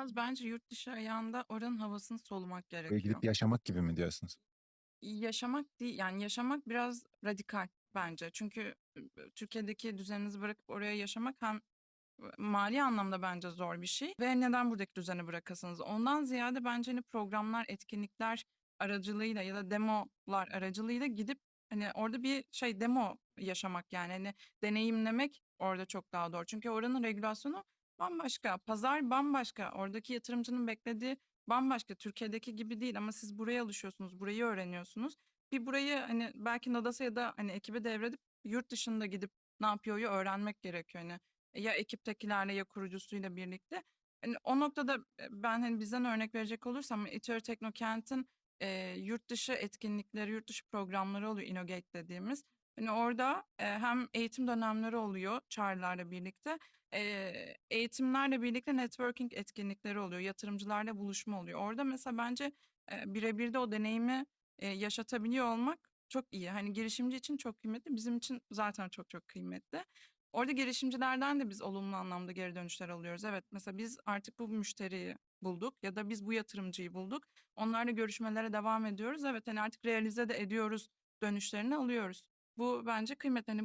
Biraz bence yurt dışı ayağında oranın havasını solumak Oraya gerekiyor. gidip yaşamak gibi mi diyorsunuz? Yaşamak değil, yani yaşamak biraz radikal bence. Çünkü Türkiye'deki düzeninizi bırakıp oraya yaşamak hem mali anlamda bence zor bir şey ve neden buradaki düzeni bırakasınız? Ondan ziyade bence, hani, programlar, etkinlikler aracılığıyla ya da demolar aracılığıyla gidip, hani, orada bir şey demo yaşamak, yani, hani, deneyimlemek orada çok daha doğru. Çünkü oranın regülasyonu bambaşka, pazar bambaşka, oradaki yatırımcının beklediği bambaşka. Türkiye'deki gibi değil ama siz buraya alışıyorsunuz, burayı öğreniyorsunuz. Bir burayı, hani, belki Nadas'a ya da, hani, ekibe devredip yurt dışında gidip ne yapıyor'yu öğrenmek gerekiyor, hani. Ya ekiptekilerle ya kurucusuyla birlikte. Hani, o noktada, eee, ben, hani, bizden örnek verecek olursam İTÜ Teknokent'in, eee, yurt dışı etkinlikleri, yurt dışı programları oluyor Innogate dediğimiz. Hani, orada, eee, hem eğitim dönemleri oluyor çağrılarla birlikte, eee, eğitimlerle birlikte networking etkinlikleri oluyor, yatırımcılarla buluşma oluyor. Orada mesela bence, eee, bire bir de o deneyimi, eee, yaşatabiliyor olmak çok iyi. Hani, girişimci için çok kıymetli, bizim için zaten çok çok kıymetli. Orada girişimcilerden de biz olumlu anlamda geri dönüşler alıyoruz. Evet, mesela biz artık bu müşteriyi bulduk ya da biz bu yatırımcıyı bulduk. Onlarla görüşmelere devam ediyoruz. Evet, hani, artık realize de ediyoruz dönüşlerini alıyoruz. Bu bence kıymetli. Hani